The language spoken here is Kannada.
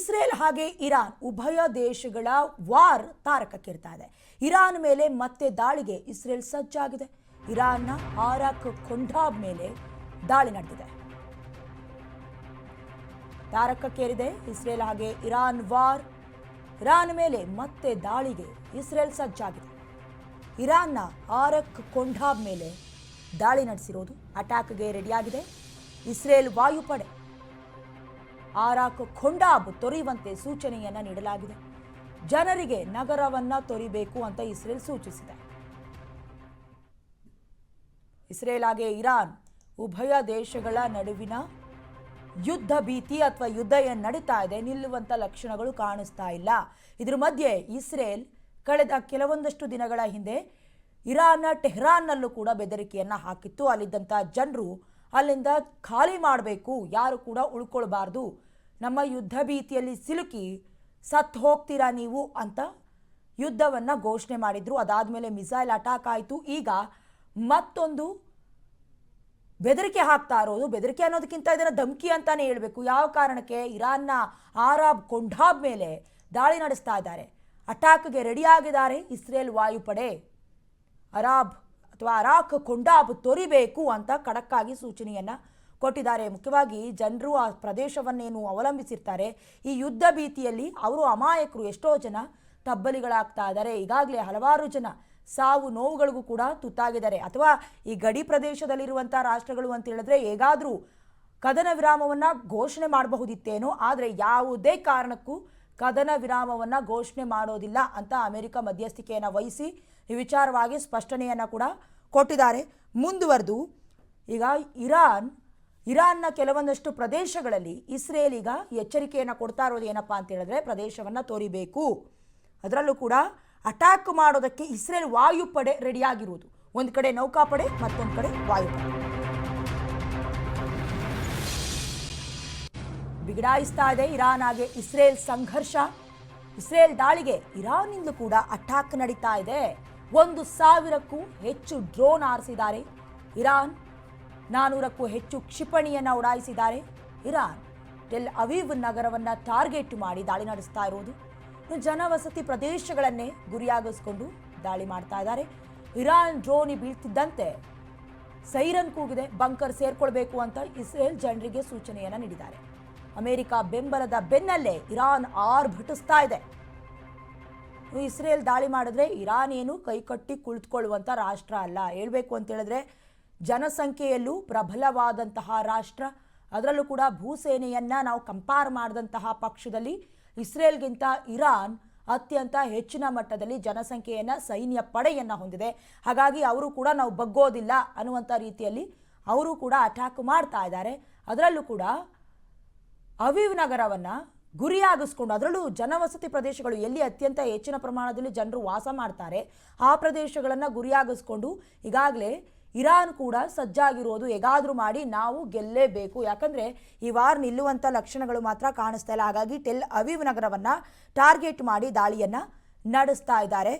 ಇಸ್ರೇಲ್ ಹಾಗೆ ಇರಾನ್ ಉಭಯ ದೇಶಗಳ ವಾರ್ ತಾರಕಕ್ಕೇರ್ತಾ ಇದೆ. ಇರಾನ್ ಮೇಲೆ ಮತ್ತೆ ದಾಳಿಗೆ ಇಸ್ರೇಲ್ ಸಜ್ಜಾಗಿದೆ. ಇರಾನ್ನ ಆರಾಕ್ ಕೊಂಡಾಬ್ ಮೇಲೆ ದಾಳಿ ನಡೆದಿದೆ. ತಾರಕಕ್ಕೇರಿದೆ ಇಸ್ರೇಲ್ ಹಾಗೆ ಇರಾನ್ ವಾರ್. ಇರಾನ್ ಮೇಲೆ ಮತ್ತೆ ದಾಳಿಗೆ ಇಸ್ರೇಲ್ ಸಜ್ಜಾಗಿದೆ. ಇರಾನ್ನ ಆರಕ್ ಕೊಂಡಾಬ್ ಮೇಲೆ ದಾಳಿ ನಡೆಸಿರೋದು ಅಟ್ಯಾಕ್ಗೆ ರೆಡಿಯಾಗಿದೆ. ಇಸ್ರೇಲ್ ವಾಯುಪಡೆ ಆರಾಕ್ ಖೊಂಡಾಬ್ ತೊರೆಯುವಂತೆ ಸೂಚನೆಯನ್ನ ನೀಡಲಾಗಿದೆ. ಜನರಿಗೆ ನಗರವನ್ನ ತೊರಿಬೇಕು ಅಂತ ಇಸ್ರೇಲ್ ಸೂಚಿಸಿದೆ. ಇಸ್ರೇಲ್ ಹಾಗೆ ಇರಾನ್ ಉಭಯ ದೇಶಗಳ ನಡುವಿನ ಯುದ್ಧ ಭೀತಿ ಅಥವಾ ಯುದ್ಧ ಏನು ನಡೀತಾ ಇದೆ ನಿಲ್ಲುವಂಥ ಲಕ್ಷಣಗಳು ಕಾಣಿಸ್ತಾ ಇಲ್ಲ. ಇದ್ರ ಮಧ್ಯೆ ಇಸ್ರೇಲ್ ಕಳೆದ ಕೆಲವೊಂದಷ್ಟು ದಿನಗಳ ಹಿಂದೆ ಇರಾನ್ನ ಟೆಹ್ರಾನ್ನಲ್ಲೂ ಕೂಡ ಬೆದರಿಕೆಯನ್ನು ಹಾಕಿತ್ತು. ಅಲ್ಲಿದ್ದಂಥ ಜನರು ಅಲ್ಲಿಂದ ಖಾಲಿ ಮಾಡಬೇಕು, ಯಾರು ಕೂಡ ಉಳ್ಕೊಳ್ಬಾರ್ದು ನಮ್ಮ ಯುದ್ಧ ಭೀತಿಯಲ್ಲಿ ಸಿಲುಕಿ ಸತ್ತು ಹೋಗ್ತೀರಾ ನೀವು ಅಂತ ಯುದ್ಧವನ್ನು ಘೋಷಣೆ ಮಾಡಿದ್ರು. ಅದಾದಮೇಲೆ ಮಿಸೈಲ್ ಅಟ್ಯಾಕ್ ಆಯಿತು. ಈಗ ಮತ್ತೊಂದು ಬೆದರಿಕೆ ಹಾಕ್ತಾ ಇರೋದು. ಬೆದರಿಕೆ ಅನ್ನೋದಕ್ಕಿಂತ ಇದನ್ನು ಧಮಕಿ ಅಂತಾನೆ ಹೇಳಬೇಕು. ಯಾವ ಕಾರಣಕ್ಕೆ? ಇರಾನ್ನ ಆರಾಬ್ ಕೊಂಡಾಬ್ ಮೇಲೆ ದಾಳಿ ನಡೆಸ್ತಾ ಇದ್ದಾರೆ. ಅಟ್ಯಾಕ್ಗೆ ರೆಡಿಯಾಗಿದ್ದಾರೆ ಇಸ್ರೇಲ್ ವಾಯುಪಡೆ. ಅರಾಬ್ ಅಥವಾ ಅರಾಕ್ ಕೊಂಡಾಬ್ ತೊರಿಬೇಕು ಅಂತ ಖಡಕ್ಕಾಗಿ ಸೂಚನೆಯನ್ನ ಕೊಟ್ಟಿದ್ದಾರೆ. ಮುಖ್ಯವಾಗಿ ಜನರು ಆ ಪ್ರದೇಶವನ್ನೇನು ಅವಲಂಬಿಸಿರ್ತಾರೆ. ಈ ಯುದ್ಧ ಭೀತಿಯಲ್ಲಿ ಅವರು ಅಮಾಯಕರು ಎಷ್ಟೋ ಜನ ತಬ್ಬಲಿಗಳಾಗ್ತಾ ಇದ್ದಾರೆ. ಈಗಾಗಲೇ ಹಲವಾರು ಜನ ಸಾವು ನೋವುಗಳಿಗೂ ಕೂಡ ತುತ್ತಾಗಿದ್ದಾರೆ. ಅಥವಾ ಈ ಗಡಿ ಪ್ರದೇಶದಲ್ಲಿರುವಂಥ ರಾಷ್ಟ್ರಗಳು ಅಂತ ಹೇಳಿದ್ರೆ ಹೇಗಾದರೂ ಕದನ ವಿರಾಮವನ್ನು ಘೋಷಣೆ ಮಾಡಬಹುದಿತ್ತೇನೋ, ಆದರೆ ಯಾವುದೇ ಕಾರಣಕ್ಕೂ ಕದನ ವಿರಾಮವನ್ನು ಘೋಷಣೆ ಮಾಡೋದಿಲ್ಲ ಅಂತ ಅಮೆರಿಕ ಮಧ್ಯಸ್ಥಿಕೆಯನ್ನು ವಹಿಸಿ ಈ ವಿಚಾರವಾಗಿ ಸ್ಪಷ್ಟನೆಯನ್ನು ಕೂಡ ಕೊಟ್ಟಿದ್ದಾರೆ. ಮುಂದುವರೆದು ಈಗ ಇರಾನ್ ಇರಾನ್ನ ಕೆಲವೊಂದಷ್ಟು ಪ್ರದೇಶಗಳಲ್ಲಿ ಇಸ್ರೇಲ್ ಈಗ ಎಚ್ಚರಿಕೆಯನ್ನು ಕೊಡ್ತಾ ಇರೋದು ಏನಪ್ಪಾ ಅಂತ ಹೇಳಿದ್ರೆ ಪ್ರದೇಶವನ್ನು ತೋರಿಬೇಕು. ಅದರಲ್ಲೂ ಕೂಡ ಅಟ್ಯಾಕ್ ಮಾಡೋದಕ್ಕೆ ಇಸ್ರೇಲ್ ವಾಯುಪಡೆ ರೆಡಿಯಾಗಿರುವುದು ಒಂದು ಕಡೆ ನೌಕಾಪಡೆ, ಮತ್ತೊಂದು ಕಡೆ ವಾಯುಪಡೆ. ಬಿಗಡಾಯಿಸ್ತಾ ಇದೆ ಇರಾನ್, ಹಾಗೆ ಇಸ್ರೇಲ್ ಸಂಘರ್ಷ. ಇಸ್ರೇಲ್ ದಾಳಿಗೆ ಇರಾನ್ನಿಂದಲೂ ಕೂಡ ಅಟ್ಯಾಕ್ ನಡೀತಾ ಇದೆ. ಒಂದು ಸಾವಿರಕ್ಕೂ ಹೆಚ್ಚು ಡ್ರೋನ್ ಆರಿಸಿದ್ದಾರೆ ಇರಾನ್. ನಾನೂರಕ್ಕೂ ಹೆಚ್ಚು ಕ್ಷಿಪಣಿಯನ್ನು ಉಡಾಯಿಸಿದ್ದಾರೆ. ಇರಾನ್, ಟೆಲ್ ಅವೀವ್ ನಗರವನ್ನು ಟಾರ್ಗೆಟ್ ಮಾಡಿ ದಾಳಿ ನಡೆಸ್ತಾ ಇರುವುದು ಜನವಸತಿ ಪ್ರದೇಶಗಳನ್ನೇ ಗುರಿಯಾಗಿಸ್ಕೊಂಡು ದಾಳಿ ಮಾಡ್ತಾ ಇದ್ದಾರೆ. ಇರಾನ್ ಡ್ರೋನಿ ಬೀಳ್ತಿದ್ದಂತೆ ಸೈರನ್ ಕೂಗಿದೆ, ಬಂಕರ್ ಸೇರ್ಕೊಳ್ಬೇಕು ಅಂತ ಇಸ್ರೇಲ್ ಜನರಿಗೆ ಸೂಚನೆಯನ್ನು ನೀಡಿದ್ದಾರೆ. ಅಮೆರಿಕ ಬೆಂಬಲದ ಬೆನ್ನಲ್ಲೇ ಇರಾನ್ ಆರ್ಭಟಿಸ್ತಾ ಇದೆ. ಇಸ್ರೇಲ್ ದಾಳಿ ಮಾಡಿದ್ರೆ ಇರಾನ್ ಏನು ಕೈಕಟ್ಟಿ ಕುಳಿತುಕೊಳ್ಳುವಂಥ ರಾಷ್ಟ್ರ ಅಲ್ಲ. ಹೇಳಬೇಕು ಅಂತ ಹೇಳಿದ್ರೆ ಜನಸಂಖ್ಯೆಯಲ್ಲೂ ಪ್ರಬಲವಾದಂತಹ ರಾಷ್ಟ್ರ. ಅದರಲ್ಲೂ ಕೂಡ ಭೂಸೇನೆಯನ್ನ ನಾವು ಕಂಪೇರ್ ಮಾಡಿದಂತಹ ಪಕ್ಷದಲ್ಲಿ ಇಸ್ರೇಲ್ಗಿಂತ ಇರಾನ್ ಅತ್ಯಂತ ಹೆಚ್ಚಿನ ಮಟ್ಟದಲ್ಲಿ ಜನಸಂಖ್ಯೆಯನ್ನು ಸೈನ್ಯ ಪಡೆಯನ್ನ ಹೊಂದಿದೆ. ಹಾಗಾಗಿ ಅವರು ಕೂಡ ನಾವು ಬಗ್ಗೋದಿಲ್ಲ ಅನ್ನುವಂಥ ರೀತಿಯಲ್ಲಿ ಅವರು ಕೂಡ ಅಟ್ಯಾಕ್ ಮಾಡ್ತಾ ಇದ್ದಾರೆ. ಅದರಲ್ಲೂ ಕೂಡ ಅವಿವ್ ನಗರವನ್ನ ಗುರಿಯಾಗಿಸ್ಕೊಂಡು ಅದರಲ್ಲೂ ಜನವಸತಿ ಪ್ರದೇಶಗಳು ಎಲ್ಲಿ ಅತ್ಯಂತ ಹೆಚ್ಚಿನ ಪ್ರಮಾಣದಲ್ಲಿ ಜನರು ವಾಸ ಮಾಡ್ತಾರೆ, ಆ ಪ್ರದೇಶಗಳನ್ನು ಗುರಿಯಾಗಿಸ್ಕೊಂಡು ಈಗಾಗಲೇ ಇರಾನ್ ಕೂಡ ಸಜ್ಜಾಗಿರೋದು ಹೇಗಾದರೂ ಮಾಡಿ ನಾವು ಗೆಲ್ಲೇಬೇಕು. ಯಾಕಂದ್ರೆ ಈ ವಾರ್ ನಿಲ್ಲುವಂಥ ಲಕ್ಷಣಗಳು ಮಾತ್ರ ಕಾಣಿಸ್ತಾ ಇಲ್ಲ. ಹಾಗಾಗಿ ಟೆಲ್ ಅವೀವ್ ನಗರವನ್ನ ಟಾರ್ಗೆಟ್ ಮಾಡಿ ದಾಳಿಯನ್ನ ನಡೆಸ್ತಾ ಇದ್ದಾರೆ.